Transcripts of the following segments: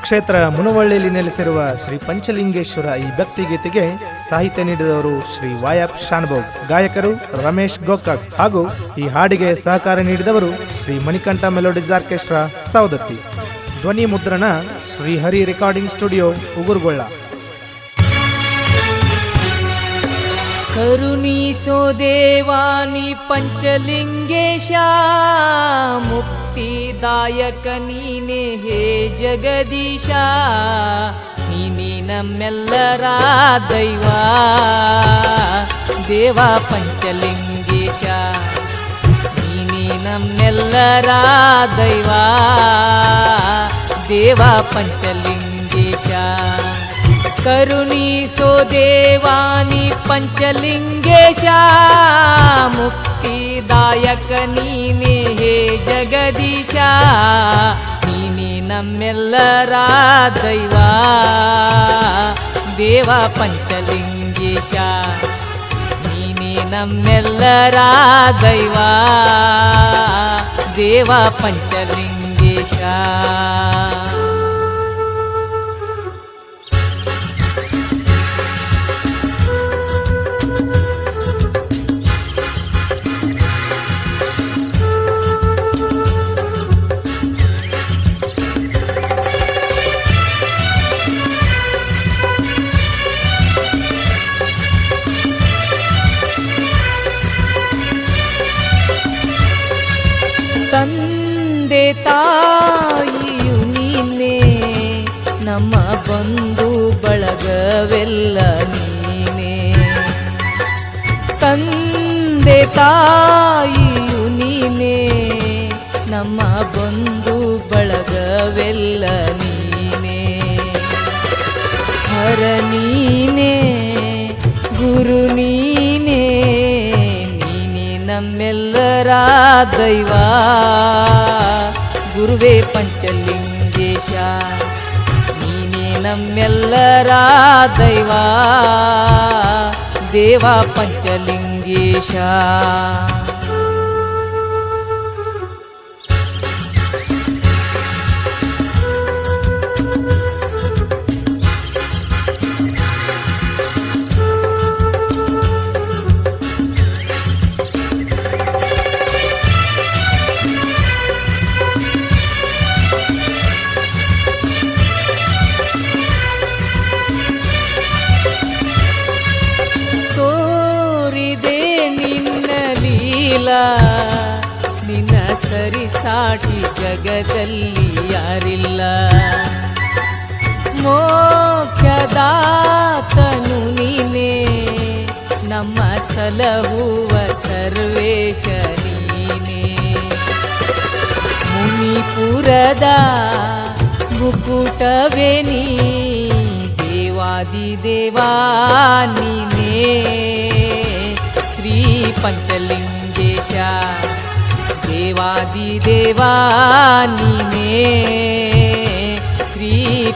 ಸುಕ್ಷೇತ್ರ ಮುನವಳ್ಳಿಯಲ್ಲಿ ನೆಲೆಸಿರುವ ಶ್ರೀ ಪಂಚಲಿಂಗೇಶ್ವರ ಈ ಭಕ್ತಿಗೀತೆಗೆ ಸಾಹಿತ್ಯ ನೀಡಿದವರು ಶ್ರೀ ವಾಯಪ್ ಶಾನ್ಭೋಗ್ ಗಾಯಕರು ರಮೇಶ್ ಗೋಕಾಕ್ ಹಾಗೂ ಈ ಹಾಡಿಗೆ ಸಹಕಾರ ನೀಡಿದವರು ಶ್ರೀ ಮಣಿಕಂಠ ಮೆಲೋಡಿಸ್ ಆರ್ಕೆಸ್ಟ್ರಾ ಸೌದತ್ತಿ ಧ್ವನಿ ಮುದ್ರಣ ಶ್ರೀ ಹರಿ ರೆಕಾರ್ಡಿಂಗ್ ಸ್ಟುಡಿಯೋ ಉಗುರುಗೊಳ್ಳ. ಕರುಣೀಸೋ ದೇವಾನಿ ಪಂಚಲಿಂಗೇಶ ಮುಕ್ತಿದಾಯಕ ನೀನೆ ಹೇ ಜಗದೀಶ. ನೀನೆ ನಮ್ಮೆಲ್ಲರ ದೈವ. ದೇವ ಪಂಚಲಿಂಗೇಶ. ನೀನೆ ನಮ್ಮೆಲ್ಲರ ದೈವ. ದೇವ ಪಂಚಲಿಂಗೇಶ. ಕರುಣೀಸೋ ದೇವಾನಿ ಪಂಚಲಿಂಗೇಶ. ಮುಕ್ತಿದಾಯಕ ನೀನೆ ಹೇ ಜಗದೀಶ. ನೀನೇ ನಮ್ಮೆಲ್ಲರ ದೈವ. ದೇವ ಪಂಚಲಿಂಗೇಶ. ನೀನೇ ನಮ್ಮೆಲ್ಲರ ದೈವ. ದೇವ ಪಂಚಲಿಂಗೇಶ. ತಂದೆ ತಾಯಿಯು ನೀನೆ. ನಮ್ಮ ಬಂಧು ಬಳಗವೆಲ್ಲ ನೀನೆ. ತಂದೆ ತಾಯಿಯು ನೀನೆ. ನಮ್ಮ ಬಂಧು ಬಳಗವೆಲ್ಲ ನೀನೆ. ಹರ ನೀನೆ. ನಮ್ಮೆಲ್ಲರ ದೈವ ಗುರುವೇ ಪಂಚಲಿಂಗೇಶ ನೀನೆ ನಮ್ಮೆಲ್ಲರ ದೈವ ದೇವ ಲೀಲಾ ನಿನ್ನ ಸರಿಸಾಟಿ ಜಗದಲ್ಲಿ ಯಾರಿಲ್ಲ. ಮೋಕ್ಷದಾತನು ನೀನೇ. ನಮ್ಮ ಸಲಹುವ ಸರ್ವೇಶ ನೀನೆ. ಮುನಿಪುರದ ಮುಕುಟವೇ ನೀ. ದೇವಾದಿ ದೇವಾ ನೀನೇ. ಶ್ರೀ ಪಂಚಲಿಂಗೇಶ ದೇವಾದಿ ದೇವಾ ನೀನೇ ಶ್ರೀ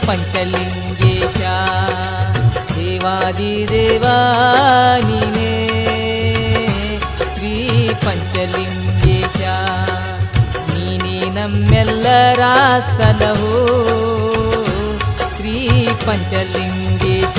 ಪಂಚಲಿಂಗೇಶ ದೇವಾದಿ ದೇವಾ ನೀನೇ ಶ್ರೀ ಪಂಚಲಿಂಗೇಶ ನೀನೇ ನಮ್ಮೆಲ್ಲರ ಸಲಹೋ ಶ್ರೀ ಪಂಚಲಿಂಗೇಶ